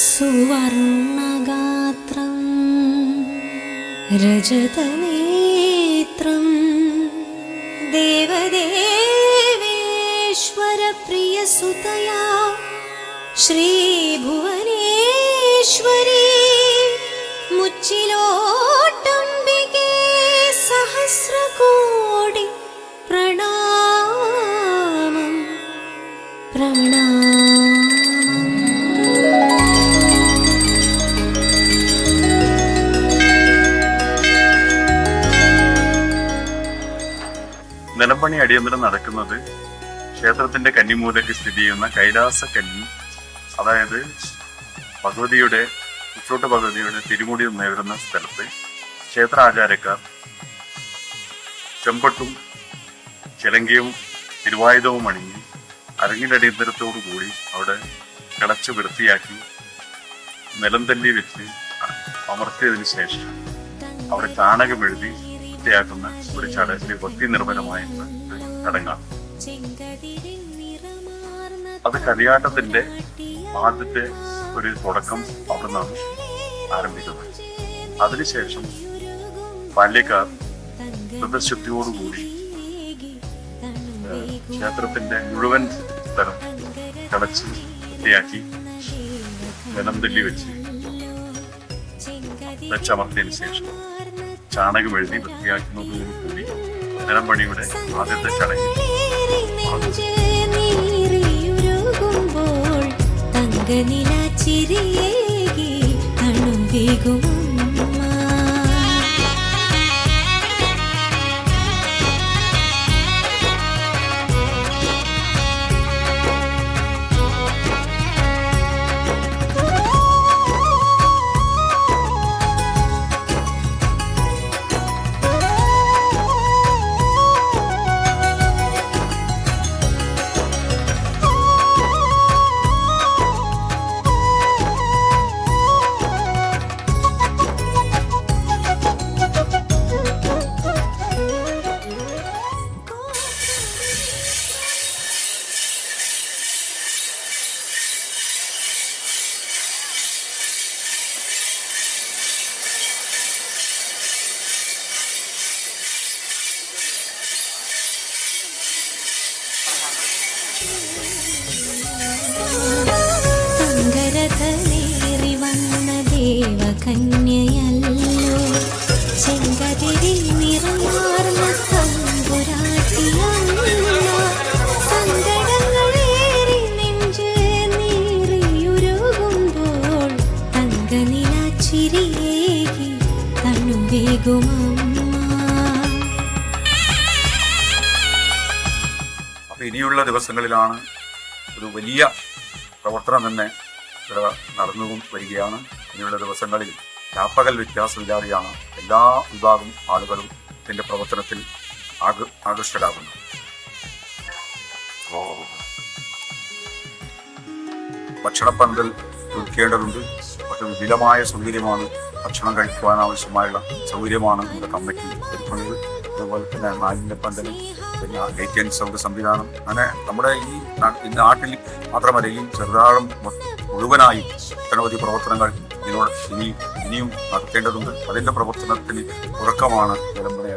सुवर्णगात्रं रजतनेत्रं देवदेवेश्वरप्रियसुतया श्रीभुवनेश्वरी मुच्चिलोटम्बिके सहस्रकोटि प्रणामं प्रणा നിലമ്പണി അടിയന്തരം നടക്കുന്നത് ക്ഷേത്രത്തിന്റെ കന്നിമൂലയ്ക്ക് സ്ഥിതി ചെയ്യുന്ന കൈലാസ കന്നി. അതായത് ഭഗവതിയുടെ ഉച്ചോട്ട് ഭഗവതിയുടെ തിരുമുടി നേരുന്ന സ്ഥലത്ത് ക്ഷേത്ര ആചാരക്കാർ ചെമ്പട്ടും ചിലങ്കയും തിരുവായുധവും അണിഞ്ഞ് അരങ്ങിലടിയന്തരത്തോടു കൂടി അവിടെ കിളച്ച് വൃത്തിയാക്കി നിലം തല്ലി വെച്ച് അമർത്തിയതിനു ശേഷം അവിടെ ചാണകം എഴുതി വൃത്തിയാക്കുന്ന ഒരു ചടങ്ങ് ഭക്തി നിർഭരമായ ചടങ്ങാണ്. അത് കലിയാട്ടത്തിന്റെ ആദ്യത്തെ ഒരു തുടക്കം അവിടെ നിന്നാണ് ആരംഭിക്കുന്നത്. അതിനുശേഷം ബാല്യക്കാർ ശുദ്ധിയോടുകൂടി ക്ഷേത്രത്തിന്റെ മുഴുവൻ സ്ഥലം കടച്ച് വൃത്തിയാക്കി ജലം തല്ലി വെച്ച് വെച്ചമർത്തിയതിനു ശേഷം ചാണകം എഴുതി വൃത്തിയാക്കുന്നതോടുകൂടി നിലമ്പണിയുടെ ആദ്യത്തെ ചടങ്ങ്. തങ്കനില ചിരിയേകി തണുവേകും അപ്പൊ ഇനിയുള്ള ദിവസങ്ങളിലാണ് ഒരു വലിയ പ്രവർത്തനം തന്നെ നടന്നു വരികയാണ് ഇനിയുള്ള ദിവസങ്ങളിൽ രാപ്പകൽ വ്യത്യാസമില്ലാതെയാണ് എല്ലാ വിഭാഗം ആളുകളും ഇതിന്റെ പ്രവർത്തനത്തിൽ ആക ആകർഷകരാകുന്നത് പന്തൽ ഭക്ഷണപ്പന്തൽ ഒരുക്കേണ്ടതുണ്ട്. പക്ഷെ വിപുലമായ സൗകര്യമാണ് ഭക്ഷണം കഴിക്കുവാൻ ആവശ്യമായുള്ള സൗകര്യമാണ് നമ്മുടെ കമ്മിറ്റി ഒരുക്കുന്നത്. അതുപോലെ തന്നെ നാലിന്റെ പന്തലും പിന്നെ ഏറ്റവും ആൻഡ് സൗണ്ട് സംവിധാനം. അങ്ങനെ നമ്മുടെ ഈ നാട്ടിൽ മാത്രമല്ല ഈ ചെറുതാഴം മുഴുവനായും ഒട്ടനവധി പ്രവർത്തനങ്ങൾ ഇതിനോട് ഇനി ഇനിയും നടത്തേണ്ടതുണ്ട്. അതിന്റെ പ്രവർത്തനത്തിന് തുടക്കമാണ് നിലമ്പനെ